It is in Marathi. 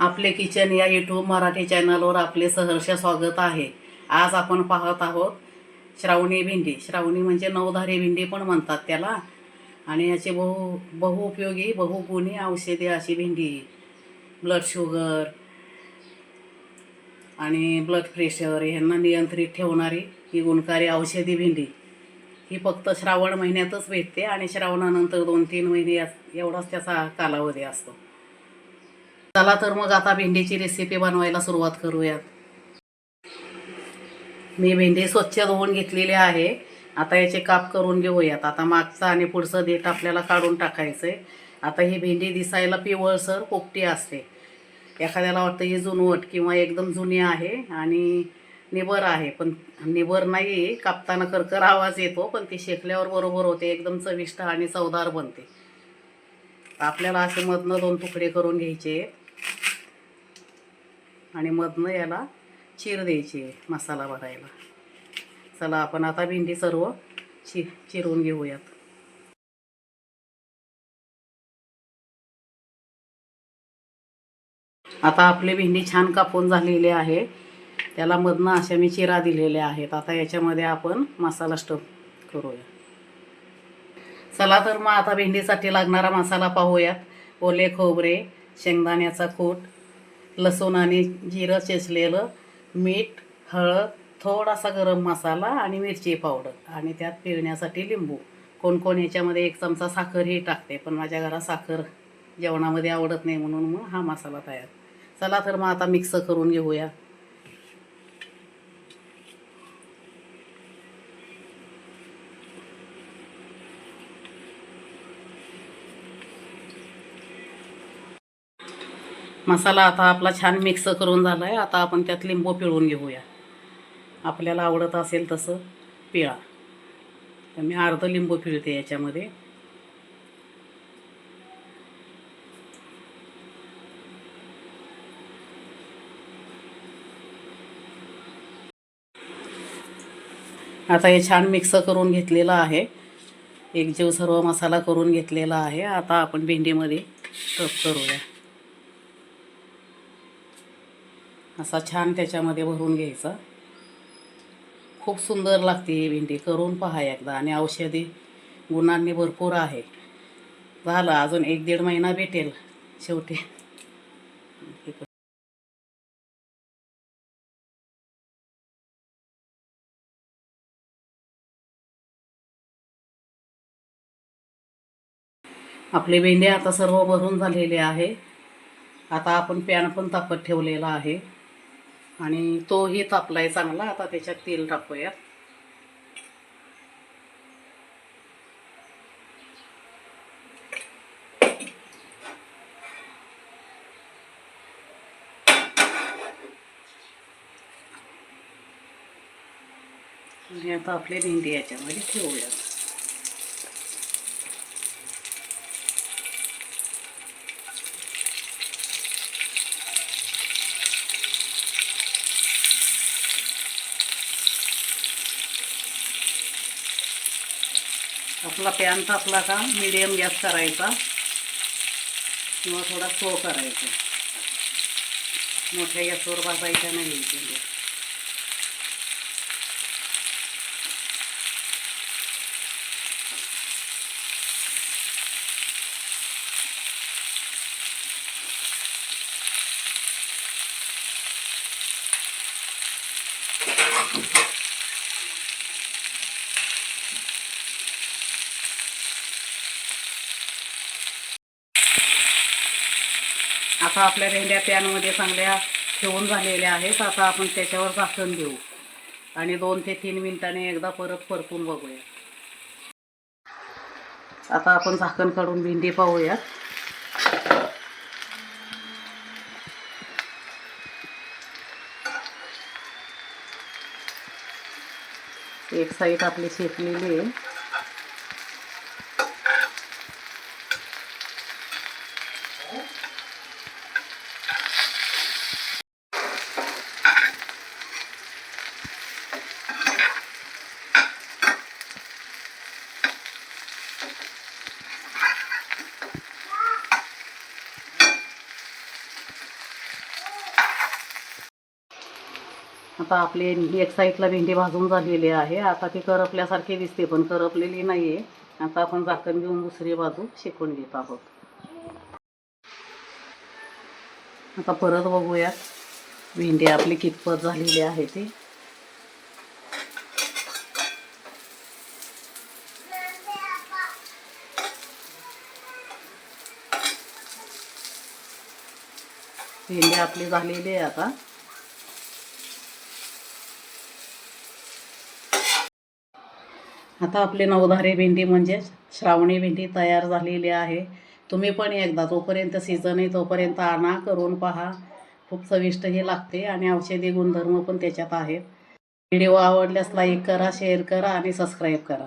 आपले किचन या यूट्यूब मराठी चॅनलवर आपले सहर्ष स्वागत आहे. आज आपण पाहत आहोत श्रावणी भेंडी. श्रावणी म्हणजे नवधारी भेंडी पण म्हणतात त्याला. आणि याचे बहु बहुउपयोगी बहुगुणी औषधी अशी भेंडी. ब्लड शुगर आणि ब्लड प्रेशर यांना नियंत्रित ठेवणारी ही गुणकारी औषधी भेंडी. ही फक्त श्रावण महिन्यातच भेटते आणि श्रावणानंतर दोन तीन महिने या- एवढाच त्याचा कालावधी असतो. चला तर मग आता भेंडीची रेसिपी बनवायला सुरुवात करूयात. मी भेंडी स्वच्छ धुवून घेतलेली आहे. आता याचे काप करून घेऊयात. आता मागचा आणि पुढचं देठ आपल्याला काढून टाकायचं आहे आता ही भेंडी दिसायला पिवळसर पोपटी असते. एखाद्याला वाटतं ही जुनवट किंवा एकदम जुनी आहे आणि निबर आहे पण निबर नाही कापताना करकर आवाज येतो पण ती शेकल्यावर बरोबर होते एकदम चविष्ट आणि चवदार बनते. आपल्याला असे मधनं दोन तुकडे करून घ्यायचे आणि मधनं याला चीर द्यायची आहे मसाला भरायला. चला आपण आता भेंडी सर्व चि चिरून घेऊयात. आता आपली भेंडी छान कापून झालेली आहे. त्याला मधनं अशा मी चिरा दिलेल्या आहेत. आता याच्यामध्ये आपण मसाला स्टफ करूया. चला तर मग आता भेंडीसाठी लागणारा मसाला पाहूयात. ओले खोबरे शेंगदाण्याचा कूट लसूण आणि जिरं चेचलेलं मीठ हळद थोडासा गरम मसाला आणि मिरची पावडर आणि त्यात पिळण्यासाठी लिंबू. कोण कोण याच्यामध्ये एक चमचा साखरही टाकते पण माझ्या घरात साखर जेवणामध्ये आवडत नाही म्हणून मग हा मसाला तयार. चला तर मग आता मिक्स करून घेऊया. मसाला आता आपला छान मिक्स करून झाला आहे आता आपण त्यात लिंबू पिळून घेऊया. आपल्याला आवडत असेल तसं पिळा. तर मी अर्धं लिंबू पिळते याच्यामध्ये. आता हे छान मिक्स करून घेतलेलं आहे. एक जीव सर्व मसाला करून घेतलेला आहे. आता आपण भेंडीमध्ये टप करूया. असा छान त्याच्यामध्ये भरून घ्यायचा. खूप सुंदर लागते ही भेंडी करून पहा एकदा. आणि औषधी गुणांनी भरपूर आहे. झालं अजून एक दीड महिना भेटेल शेवटी. आपले भेंडे आता सर्व भरून झालेले आहे. आता आपण पॅन पण तापत ठेवलेला आहे. आणि तोही तापलाय चांगला. आता त्याच्यात तेल टाकूयात आणि आता आपले भेंडी याच्यामध्ये ठेवूयात. आपला पॅन तापला का मिडियम गॅस करायचा किंवा थोडा स्लो करायचा मोठ्या गॅसवर भाजायचा नाही भेंड्या. आता आपल्या भेंड्या पॅनमध्ये चांगल्या ठेवून झालेल्या आहेत. आता आपण त्याच्यावर झाकण देऊ. आणि दोन ते तीन मिनिटांनी एकदा परत परतून बघूया. आता आपण झाकण काढून भेंडी पाहूया एक साईड आपली शेकलेली आहे. आता आपली एक साईडला भेंडी भाजून झालेली आहे. आता ती करपल्यासारखी दिसते पण करपलेली नाही आहे आता आपण झाकण घेऊन दुसरी बाजू शिकून घेत आहोत. आता परत बघूया भेंडी आपली कितपत झालेली आहे ती. भेंडी आपली झालेली आहे आता. आता आपली नवधारी भेंडी म्हणजे श्रावणी भेंडी तयार झालेली आहे. तुम्ही पण एकदा जोपर्यंत सीझन आहे तोपर्यंत आणा करून पहा. खूप चविष्ट हे लागते आणि औषधी गुणधर्म पण त्याच्यात आहेत. व्हिडिओ आवडल्यास लाईक करा शेअर करा आणि सबस्क्राईब करा.